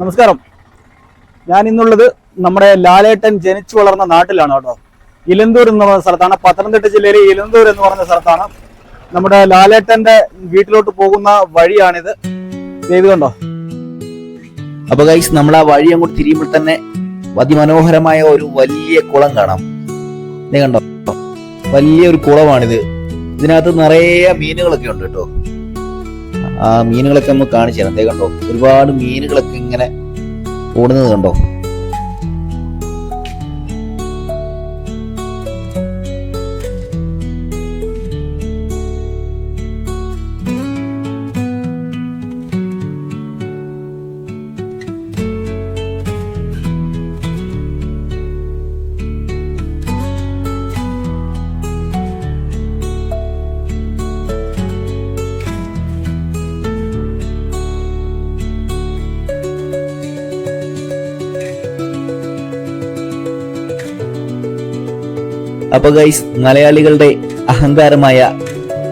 നമസ്കാരം. ഞാൻ ഇന്നുള്ളത് നമ്മുടെ ലാലേട്ടൻ ജനിച്ചു വളർന്ന നാട്ടിലാണ് കേട്ടോ. ഇലന്തൂർ എന്ന് പറഞ്ഞ സ്ഥലത്താണ്. പത്തനംതിട്ട ജില്ലയിലെ ഇലന്തൂർ എന്ന് പറഞ്ഞ സ്ഥലത്താണ്. നമ്മുടെ ലാലേട്ടന്റെ വീട്ടിലോട്ട് പോകുന്ന വഴിയാണിത്. ഇത് കണ്ടോ? അപ്പൊ ഗൈസ് നമ്മൾ ആ വഴി അങ്ങോട്ട് തിരിയുമ്പോൾ തന്നെ അതിമനോഹരമായ ഒരു വലിയ കുളം കാണാം. നീ കണ്ടോ? വലിയൊരു കുളമാണിത്. ഇതിനകത്ത് നിറയെ മീനുകളൊക്കെ ഉണ്ട് കേട്ടോ. ആ മീനുകളൊക്കെ നമുക്ക് കാണിച്ചു തരാം. കണ്ടോ? ഒരുപാട് മീനുകളൊക്കെ ഇങ്ങനെ ഓടുന്നത് കണ്ടോ? അപ്പൊ ഗൈസ് മലയാളികളുടെ അഹങ്കാരമായ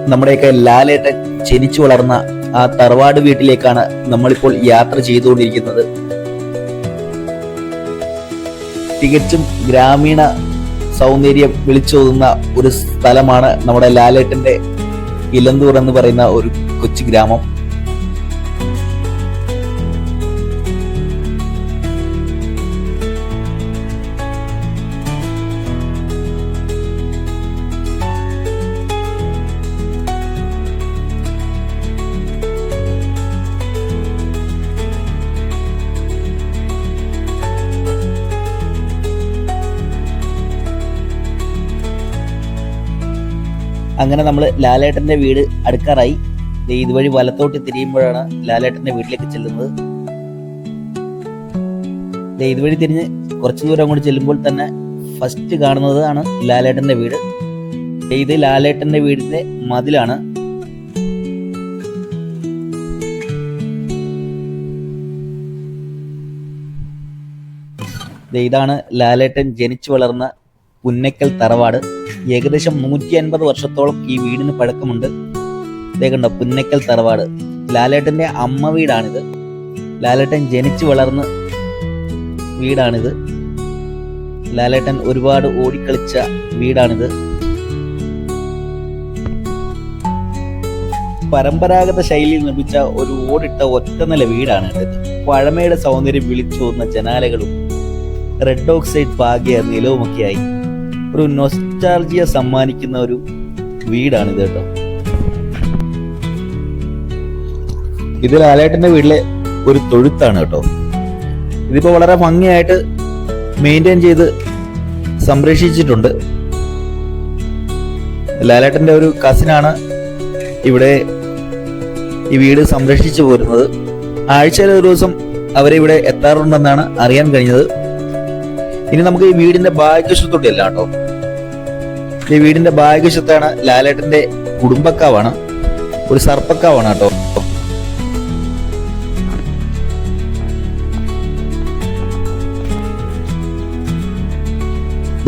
നമ്മുടെയൊക്കെ ലാലേട്ടൻ ജനിച്ചു വളർന്ന ആ തറവാട് വീട്ടിലേക്കാണ് നമ്മളിപ്പോൾ യാത്ര ചെയ്തുകൊണ്ടിരിക്കുന്നത്. തികച്ചും ഗ്രാമീണ സൗന്ദര്യം വിളിച്ചോതുന്ന ഒരു സ്ഥലമാണ് നമ്മുടെ ലാലേട്ടന്റെ ഇലന്തൂർ എന്ന് പറയുന്ന ഒരു കൊച്ചു ഗ്രാമം. അങ്ങനെ നമ്മൾ ലാലേട്ടന്റെ വീട് അടുക്കാറായി. ഇതുവഴി വലത്തോട്ട് തിരിയുമ്പോഴാണ് ലാലേട്ടന്റെ വീട്ടിലേക്ക് ചെല്ലുന്നത്. ഇതുവഴി തിരിഞ്ഞ് കുറച്ച് ദൂരം അങ്ങോട്ട് ചെല്ലുമ്പോൾ തന്നെ ഫസ്റ്റ് കാണുന്നതാണ് ലാലേട്ടന്റെ വീട്. ഇത് ലാലേട്ടന്റെ വീടിന്റെ മതിലാണ്. ഇതാണ് ലാലേട്ടൻ ജനിച്ചു വളർന്ന പുന്നക്കൽ തറവാട്. ഏകദേശം നൂറ്റി അൻപത് വർഷത്തോളം ഈ വീടിന് പഴക്കമുണ്ട്. ഇതേ കണ്ടോ പുന്നക്കൽ തറവാട്. ലാലേട്ടന്റെ അമ്മ വീടാണിത്. ലാലേട്ടൻ ജനിച്ചു വളർന്ന് വീടാണിത്. ലാലേട്ടൻ ഒരുപാട് ഓടിക്കളിച്ച വീടാണിത്. പരമ്പരാഗത ശൈലിയിൽ നിർമ്മിച്ച ഒരു ഓടിട്ട ഒറ്റ നില വീടാണ് ഇത്. പഴമയുടെ സൗന്ദര്യം വിളിച്ചോന്ന ജനാലകളും റെഡ് ഓക്സൈഡ് പാകിയ നിലവുമൊക്കെയായി. ഒരു നൊസ്റ്റാൾജിയ സമ്മാനിക്കുന്ന ഒരു വീടാണ് ഇത് കേട്ടോ. ഇത് ലാലേട്ടന്റെ വീട്ടിലെ ഒരു തൊഴുത്താണ് കേട്ടോ. ഇതിപ്പോ വളരെ ഭംഗിയായിട്ട് മെയിന്റെയിൻ ചെയ്ത് സംരക്ഷിച്ചിട്ടുണ്ട്. ലാലേട്ടന്റെ ഒരു കസിനാണ് ഇവിടെ ഈ വീട് സംരക്ഷിച്ചു പോരുന്നത്. ആഴ്ചയിൽ ഒരു ദിവസം അവരെ ഇവിടെ എത്താറുണ്ടെന്നാണ് അറിയാൻ കഴിഞ്ഞത്. ഇനി നമുക്ക് ഈ വീടിന്റെ ഭാഗ്യവശത്തോട്ട് അല്ല കേട്ടോ. ഈ വീടിന്റെ ഭാഗ്യശത്താണ് ലാലേട്ടന്റെ കുടുംബക്കാവാണ്. ഒരു സർപ്പക്കാവാണ് കേട്ടോ.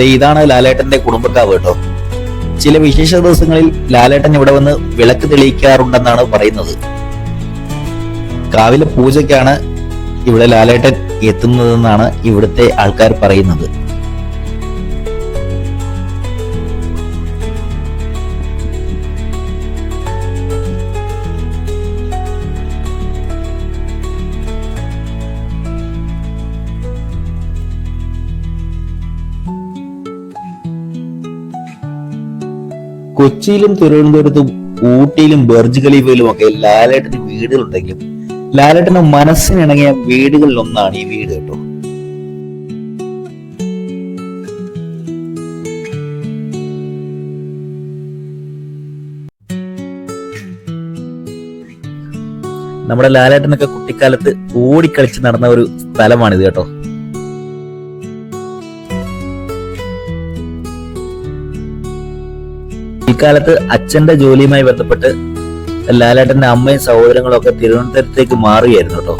ഇതാണ് ലാലേട്ടന്റെ കുടുംബക്കാവ് കേട്ടോ. ചില വിശേഷ ദിവസങ്ങളിൽ ലാലേട്ടൻ ഇവിടെ വന്ന് വിളക്ക് തെളിയിക്കാറുണ്ടെന്നാണ് പറയുന്നത്. കാവിലെ പൂജയ്ക്കാണ് ഇവിടെ ലാലേട്ടൻ എത്തുന്നതെന്നാണ് ഇവിടുത്തെ ആൾക്കാർ പറയുന്നത്. കൊച്ചിയിലും തിരുവനന്തപുരത്തും ഊട്ടിയിലും ബർജ് ഖലീഫയിലും ഒക്കെ ലാലേട്ടന് വീടുകളുണ്ടെങ്കിലും ലാലേട്ടന്റെ മനസ്സിനിണങ്ങിയ വീടുകളിൽ ഒന്നാണ് ഈ വീട് കേട്ടോ. നമ്മുടെ ലാലേട്ടനൊക്കെ കുട്ടിക്കാലത്ത് ഓടിക്കളിച്ച് നടന്ന ഒരു സ്ഥലമാണിത് കേട്ടോ. ഇക്കാലത്ത് അച്ഛന്റെ ജോലിയുമായി ബന്ധപ്പെട്ട് ലാലേട്ടന്റെ അമ്മയും സഹോദരങ്ങളും ഒക്കെ തിരുവനന്തപുരത്തേക്ക് മാറുകയായിരുന്നു കേട്ടോ.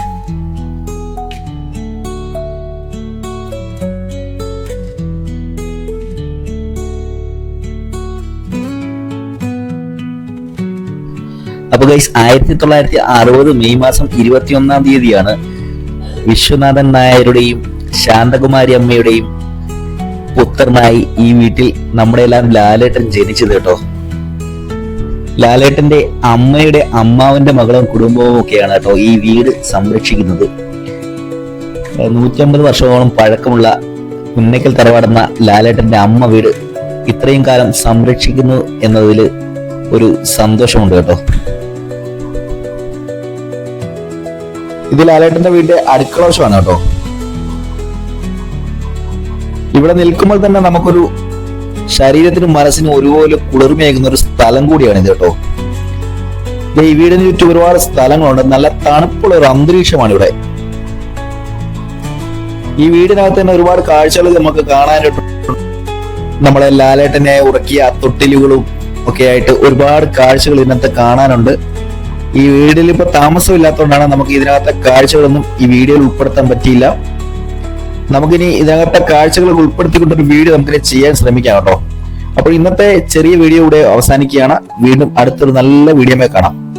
അപ്പൊ ഗൈസ് ആയിരത്തി തൊള്ളായിരത്തി അറുപത് മെയ് മാസം ഇരുപത്തി ഒന്നാം തീയതിയാണ് വിശ്വനാഥൻ നായരുടെയും ശാന്തകുമാരി അമ്മയുടെയും പുത്രനായി ഈ വീട്ടിൽ നമ്മുടെ എല്ലാം ലാലേട്ടൻ ജനിച്ചത് കേട്ടോ. ലാലേട്ടന്റെ അമ്മയുടെ അമ്മാവന്റെ മകളും കുടുംബവും ഒക്കെയാണ് കേട്ടോ ഈ വീട് സംരക്ഷിക്കുന്നത്. നൂറ്റമ്പത് വർഷത്തോളം പഴക്കമുള്ള ഉന്നയ്ക്കൽ തറവാടുന്ന ലാലേട്ടന്റെ അമ്മ വീട് ഇത്രയും കാലം സംരക്ഷിക്കുന്നു എന്നതിൽ ഒരു സന്തോഷമുണ്ട് കേട്ടോ. ഇത് ലാലേട്ടന്റെ വീടിന്റെ അടുക്കളവശമാണ് കേട്ടോ. ഇവിടെ നിൽക്കുമ്പോൾ തന്നെ നമുക്കൊരു ശരീരത്തിനും മനസ്സിനും ഒരുപോലെ കുളിർമയേകുന്ന ഒരു സ്ഥലം കൂടിയാണ് ഇത് കേട്ടോ. ഈ വീടിന് ചുറ്റും ഒരുപാട് സ്ഥലങ്ങളുണ്ട്. നല്ല തണുപ്പുള്ള ഒരു അന്തരീക്ഷമാണ് ഇവിടെ. ഈ വീടിനകത്ത് തന്നെ ഒരുപാട് കാഴ്ചകൾ നമുക്ക് കാണാനായിട്ട് നമ്മളെ ലാലേട്ടനെ ഉറക്കിയ തൊട്ടിലുകളും ഒക്കെ ആയിട്ട് ഒരുപാട് കാഴ്ചകൾ ഇതിനകത്ത് കാണാനുണ്ട്. ഈ വീടിൽ ഇപ്പൊ താമസമില്ലാത്തതുകൊണ്ടാണ് നമുക്ക് ഇതിനകത്തെ കാഴ്ചകളൊന്നും ഈ വീഡിയോയിൽ ഉൾപ്പെടുത്താൻ പറ്റിയില്ല. നമുക്കിനി ഇതിനകത്തെ കാഴ്ചകൾ ഉൾപ്പെടുത്തിക്കൊണ്ടൊരു വീഡിയോ നമുക്കിനി ചെയ്യാൻ ശ്രമിക്കാം കേട്ടോ. അപ്പോൾ ഇന്നത്തെ ചെറിയ വീഡിയോ ഇവിടെ അവസാനിക്കുകയാണ്. വീണ്ടും അടുത്തൊരു നല്ല വീഡിയോ കാണാം.